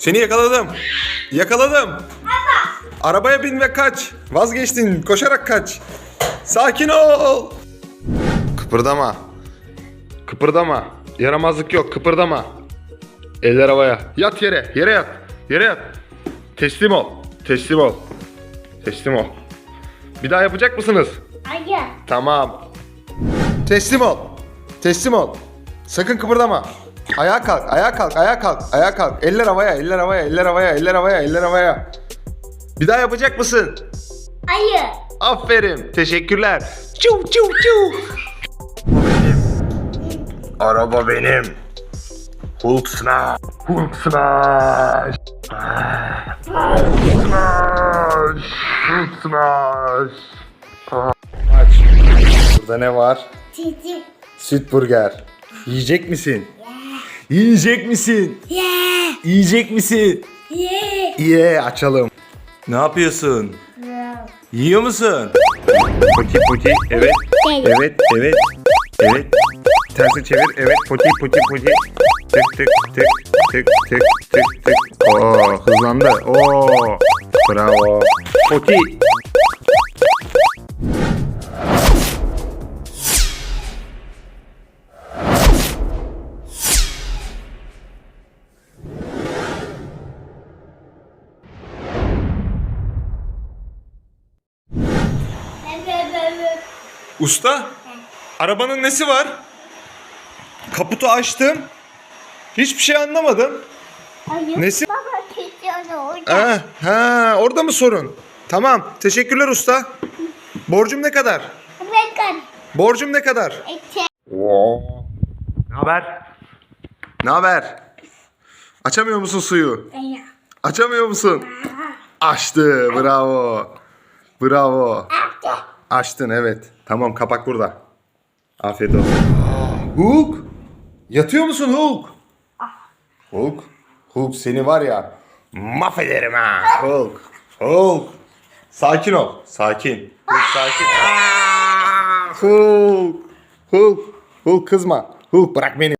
Seni yakaladım. Yakaladım. Arabaya bin ve kaç. Vazgeçtin. Koşarak kaç. Sakin ol. Kıpırdama. Kıpırdama. Yaramazlık yok. Kıpırdama. Eller havaya. Yat yere. Yere yat. Yere yat. Teslim ol. Teslim ol. Teslim ol. Bir daha yapacak mısınız? Hayır. Tamam. Teslim ol. Teslim ol. Sakın kıpırdama. Ayağa kalk, ayağa kalk, ayağa kalk, ayağa kalk. Eller havaya, eller havaya, eller havaya, eller havaya, eller havaya. Bir daha yapacak mısın? Hayır. Aferin. Teşekkürler. Çuv çuv çuv. Bu benim. Araba benim. Hulk smash. Hulk smash. Hulk smash. Hulk smash. Aç. Burada ne var? Süt burger. Yiyecek misin? Yiyecek misin? Yeah. Yiyecek misin? Yeah. Ye açalım. Ne yapıyorsun? Yiyor musun? Poti poti evet. Evet evet. Evet. Tersi çevir evet poti poti poti. Tık tık tık tık tık tık tık. Oo hızlandı. Oo. Bravo. Poti. Usta, arabanın nesi var? Kaputu açtım. Hiçbir şey anlamadım. Hayır. Nesi? Baba çiçeğini orada. Ha, ha, orada mı sorun? Tamam, teşekkürler usta. Borcum ne kadar? Bakın. Borcum ne kadar? İçe. Ne haber? Ne haber? Açamıyor musun suyu? Açamıyor musun? Açtı, bravo. Bravo. Açtın evet. Tamam kapak burada. Afiyet olsun. Hulk. Yatıyor musun Hulk? Hulk. Hulk seni var ya mahvederim ha. Hulk. Hulk. Sakin ol. Sakin. Hulk sakin. Aa, Hulk. Hulk. Hulk kızma. Hulk bırak beni.